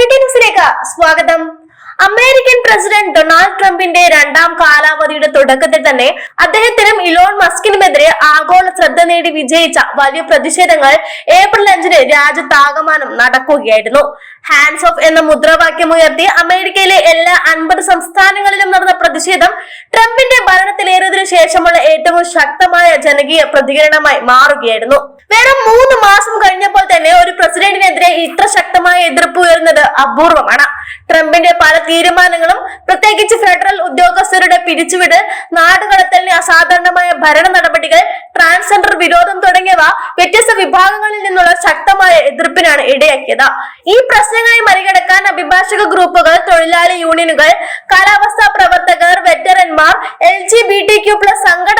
ന്യൂസിലേക്ക് സ്വാഗതം. American president Donald ട്രംപിന്റെ രണ്ടാം കാലാവധിയുടെ തുടക്കത്തിൽ തന്നെ അദ്ദേഹത്തിനും ഇലോൺ മസ്കിനുമെതിരെ ആഗോള ശ്രദ്ധ നേടി വിജയിച്ച വലിയ പ്രതിഷേധങ്ങൾ ഏപ്രിൽ അഞ്ചിന് രാജ്യത്താകമാനം നടക്കുകയായിരുന്നു. ഹാൻഡ്സ് ഓഫ് എന്ന മുദ്രാവാക്യം ഉയർത്തി അമേരിക്കയിലെ എല്ലാ അൻപത് സംസ്ഥാനങ്ങളിലും നടന്ന പ്രതിഷേധം ട്രംപിന്റെ ഭരണത്തിലേറിയതിനു ശേഷമുള്ള ഏറ്റവും ശക്തമായ ജനകീയ പ്രതികരണമായി മാറുകയായിരുന്നു. വെറും മൂന്ന് മാസം കഴിഞ്ഞപ്പോൾ തന്നെ ഒരു പ്രസിഡന്റിനെതിരെ ഇത്ര ശക്തമായ എതിർപ്പ് ഉയർന്നത് അപൂർവമാണ്. ട്രംപിന്റെ പല തീരുമാനങ്ങളും പ്രത്യേകിച്ച് ഫെഡറൽ ഉദ്യോഗസ്ഥരുടെ പിരിച്ചുവിട് നാടുകടത്തലിന് അസാധാരണമായ ഭരണ നടപടികൾ ട്രാൻസ്ജെൻഡർ വിരോധം തുടങ്ങിയവ വ്യത്യസ്ത വിഭാഗങ്ങളിൽ നിന്നുള്ള ശക്തമായ എതിർപ്പിനാണ് ഇടയാക്കിയത്. ഈ പ്രശ്നങ്ങളെ മറികടക്കാൻ അഭിഭാഷക ഗ്രൂപ്പുകൾ തൊഴിലാളി യൂണിയനുകൾ കാലാവസ്ഥാ പ്രവർത്തകർ വെറ്ററന്മാർ L G B T Q plus സംഘടനകൾ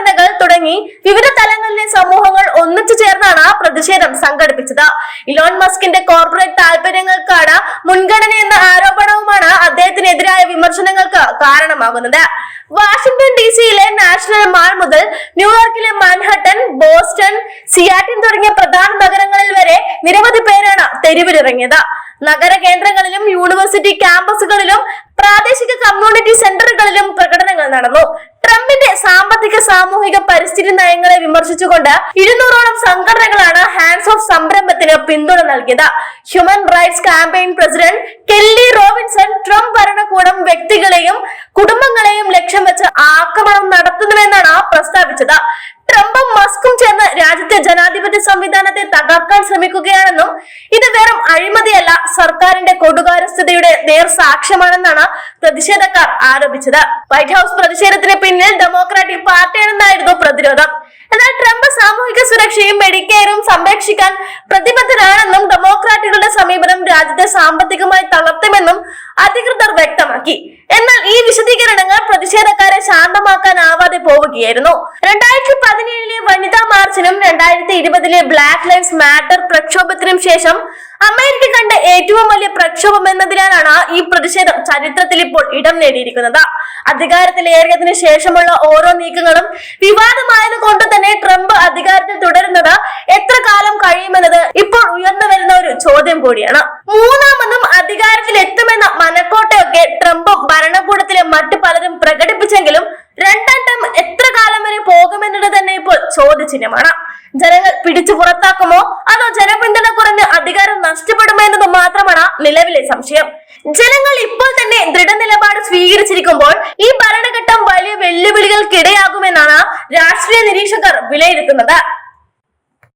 തുടങ്ങി വിവിധ തലങ്ങളിലെ സമൂഹങ്ങൾ ഒന്നിച്ചു ചേർന്നാണ് ആ പ്രതിഷേധം സംഘടിപ്പിച്ചത്. ഇലോൺ മസ്കിന്റെ കോർപ്പറേറ്റ് താല്പര്യങ്ങൾക്കാണ് മുൻഗണന എന്ന ആരോപണവുമാണ് അദ്ദേഹത്തിനെതിരായ വിമർശനങ്ങൾക്ക് കാരണമാകുന്നത്. വാഷിംഗ്ടൺ ഡി സിയിലെ നാഷണൽ മാൾ മുതൽ ന്യൂയോർക്കിലെ മാൻഹട്ടൻ ബോസ്റ്റൺ സിയാറ്റിൻ തുടങ്ങിയ പ്രധാന നഗരങ്ങളിൽ വരെ നിരവധി പേരാണ് തെരുവിലിറങ്ങിയത്. നഗര കേന്ദ്രങ്ങളിലും യൂണിവേഴ്സിറ്റി ക്യാമ്പസുകളിലും പ്രാദേശിക കമ്മ്യൂണിറ്റി സെന്ററുകളിലും പ്രകടനങ്ങൾ നടന്നു. സാമ്പത്തിക സാമൂഹിക പരിസ്ഥിതി നയങ്ങളെ വിമർശിച്ചുകൊണ്ട് ഇരുന്നൂറോളം സംഘടനകളാണ് ഹാൻഡ്സ് ഓഫ് സംരംഭത്തിന് പിന്തുണ നൽകിയത്. Human rights campaign president Kelly Robinson Trump ഭരണകൂടം വ്യക്തികളെയും കുടുംബങ്ങളെയും ലക്ഷ്യം വെച്ച് ആക്രമണം നടത്തുന്നുവെന്നാണ് പ്രസ്താവിച്ചത്. ട്രംപും മസ്കും ചേർന്ന് രാജ്യത്തെ ജനാധിപത്യ സംവിധാനത്തെ തകർക്കാൻ ശ്രമിക്കുകയാണെന്നും ഇത് വെറും അഴിമതിയല്ല സർക്കാരിന്റെ കൊടുകാരസ്ഥതയുടെ നേർസാക്ഷ്യമാണെന്നാണ് പ്രതിഷേധക്കാർ ആരോപിച്ചത്. വൈറ്റ് ഹൌസ് പ്രതിഷേധത്തിന് പിന്നിൽ ഡെമോക്രാറ്റിക് പാർട്ടിയാണെന്നായിരുന്നു പ്രതിരോധം. എന്നാൽ ട്രംപ് സാമൂഹിക സുരക്ഷയും മെഡിക്കെയറും സംരക്ഷിക്കാൻ പ്രതിബദ്ധരാണെന്നും ഡെമോക്രാറ്റുകളുടെ സമീപനം രാജ്യത്തെ സാമ്പത്തികമായി തളർത്തുമെന്നും അധികൃതർ വ്യക്തമാക്കി. എന്നാൽ ഈ വിശദീകരണങ്ങൾ പ്രതിഷേധക്കാരെ ശാന്തമാക്കാനാവാതെ പോവുകയായിരുന്നു. രണ്ടായിരത്തി പതിനേഴിലെ വനിതാ മാർച്ചിനും രണ്ടായിരത്തി ഇരുപതിലെ ബ്ലാക്ക് ലൈഫ്സ് മാറ്റർ പ്രക്ഷോഭത്തിനും ശേഷം അമേരിക്ക കണ്ട ഏറ്റവും വലിയ പ്രക്ഷോഭം എന്നതിനാലാണ് ഈ പ്രതിഷേധം ചരിത്രത്തിൽ ഇപ്പോൾ ഇടം നേടിയിരിക്കുന്നത്. അധികാരത്തിലേറിയതിനു ശേഷമുള്ള ഓരോ നീക്കങ്ങളും വിവാദമായത് കൊണ്ട് തന്നെ ട്രംപ് അധികാരത്തിൽ തുടരുന്നത് എത്ര കാലം കഴിയുമെന്നത് ഇപ്പോൾ ഉയർന്നു വരുന്ന ഒരു ചോദ്യം കൂടിയാണ്. മൂന്നാമതും അധികാരത്തിൽ എത്തുമെന്ന മനക്കോട്ടയൊക്കെ ട്രംപും ഭരണകൂടത്തിലെ മറ്റു പലരും പ്രകടിപ്പിച്ചെങ്കിലും രണ്ടാം ടേം എത്ര കാലം വരെ പോകുമെന്നത് തന്നെ ഇപ്പോൾ ചോദ്യചിഹ്നമാണ്. ജനങ്ങൾ പിടിച്ചു പുറത്താക്കുമോ? അതോ ജനപിന്തുണ കുറഞ്ഞ് അധികാരം നഷ്ടപ്പെടുമോ? മാത്രമാണ് നിലവിലെ സംശയം. ജനങ്ങൾ ഇപ്പോൾ തന്നെ ദൃഢനിലപാട് സ്വീകരിച്ചിരിക്കുമ്പോൾ ഈ ഭരണഘട്ടം വലിയ വെല്ലുവിളികൾക്കിടയാകുമെന്നാണ് രാഷ്ട്രീയ നിരീക്ഷകർ വിലയിരുത്തുന്നത്.